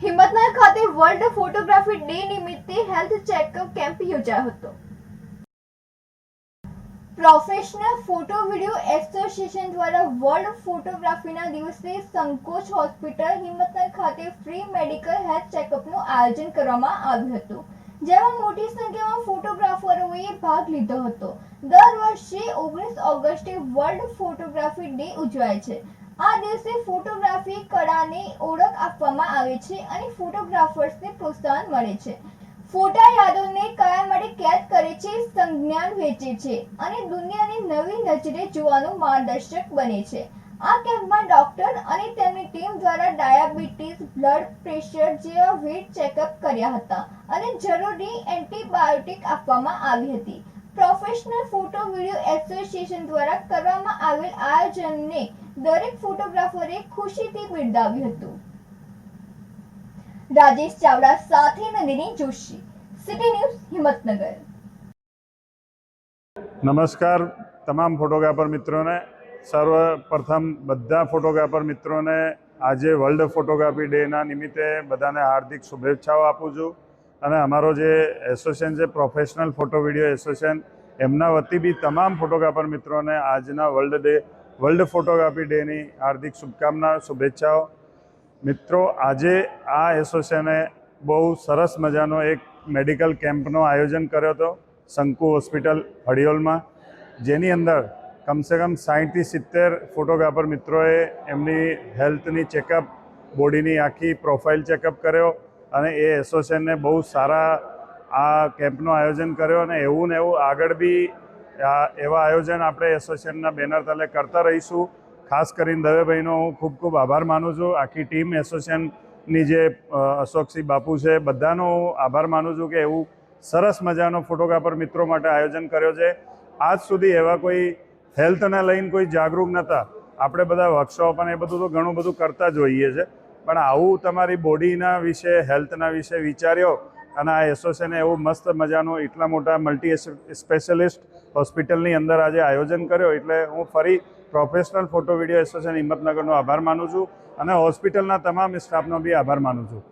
હિંમતનગર ખાતે world photography day નિમિત્તે health checkup camp યોજાયો હતો. પ્રોફેશનલ ફોટો વિડિયો એસોસિએશન દ્વારા વર્લ્ડ ફોટોગ્રાફીના દિવસે સંકોચ હોસ્પિટલ હિંમતનગર ખાતે ફ્રી મેડિકલ હેલ્થ ચેકઅપનું આયોજન કરવામાં આવ્યું હતું, જેમાં મોટી સંખ્યામાં ફોટોગ્રાફરોએ ભાગ લીધો હતો. દર વર્ષે ઓગણીસ ઓગસ્ટે વર્લ્ડ ફોટોગ્રાફી ડે ઉજવાય છે. આ દિવસે ફોટોગ્રાફી કળાને ઓળખ આપવામાં આવે છે અને ફોટોગ્રાફર્સને પ્રોત્સાહન મળે છે. ફોટા યાદોને કાયમ માટે કેદ કરે છે સંજ્ઞાન વેચે છે અને દુનિયાને નવી નજરે જોવાનું માર્ગદર્શક બને છે. આ કેમ્પમાં ડોક્ટર અને તેમની ટીમ દ્વારા ડાયાબિટીસ, બ્લડ પ્રેશર જેવા વેટ ચેકઅપ કર્યા હતા અને જરૂરી એન્ટીબાયોટિક આપવામાં આવી હતી. પ્રોફેશનલ ફોટો વિડિયો એસોસિએશન દ્વારા કરવામાં આવેલ આયોજનને દરેક ફોટોગ્રાફરે ખુશીથી બિરદાવ્યું હતું. રાજેશ ચાવડા સાથે Nandini Joshi. City news Himmatnagar. નમસ્કાર તમામ ફોટોગ્રાફર મિત્રોને. સર્વપ્રથમ બધા ફોટોગ્રાફર મિત્રોને આજે વર્લ્ડ ફોટોગ્રાફી ડેના નિમિત્તે બધાને હાર્દિક શુભેચ્છાઓ આપું છું. અને અમારો જે એસોસિએશન છે પ્રોફેશનલ ફોટો વીડિયો એસોસિએશન એમના વતી બી તમામ ફોટોગ્રાફર મિત્રોને આજના વર્લ્ડ ડે વર્લ્ડ ફોટોગ્રાફી ડેની હાર્દિક શુભકામના, શુભેચ્છાઓ. મિત્રો, આજે આ એસોસિએશને બહુ સરસ મજાનો એક મેડિકલ કેમ્પનો આયોજન કર્યો હતો, શંકુ હોસ્પિટલ હડિયોલમાં જેની અંદર કમસે કમ સાહીઠથી સિત્તેર ફોટોગ્રાફર મિત્રોએ એમની હેલ્થની ચેકઅપ, બોડીની આખી પ્રોફાઇલ ચેકઅપ કર્યો અને એ એસોસિએશનને બહુ સારા આ કેમ્પનું આયોજન કર્યો અને એવું ને એવું આગળ બી એવા આયોજન આપણે એસોસિએશનના બેનર તલે કરતા રહીશું. ખાસ કરીને દવેભાઈનો હું ખૂબ ખૂબ આભાર માનું છું. આખી ટીમ એસોસિએશનની જે અશોકસિંહ બાપુ છે, બધાનો હું આભાર માનું છું કે એવું સરસ મજાનો ફોટોગ્રાફર મિત્રો માટે આયોજન કર્યો છે. આજ સુધી એવા કોઈ હેલ્થને લઈને કોઈ જાગૃત નહોતા આપણે બધા વર્કશોપ અને એ બધું તો ઘણું બધું કરતા જ હોઈએ છે. પણ આવું તમારી બોડીના વિશે હેલ્થના વિશે વિચાર્યો અને આ એસોસિએશને એવું મસ્ત મજાનું એટલા મોટા મલ્ટી સ્પેશિયલિસ્ટ હોસ્પિટલની અંદર આજે આયોજન કર્યો એટલે હું ફરી પ્રોફેશનલ ફોટો વીડિયો એસોસિએશન હિંમતનગરનો આભાર માનું છું અને હોસ્પિટલના તમામ સ્ટાફનો બી આભાર માનું છું.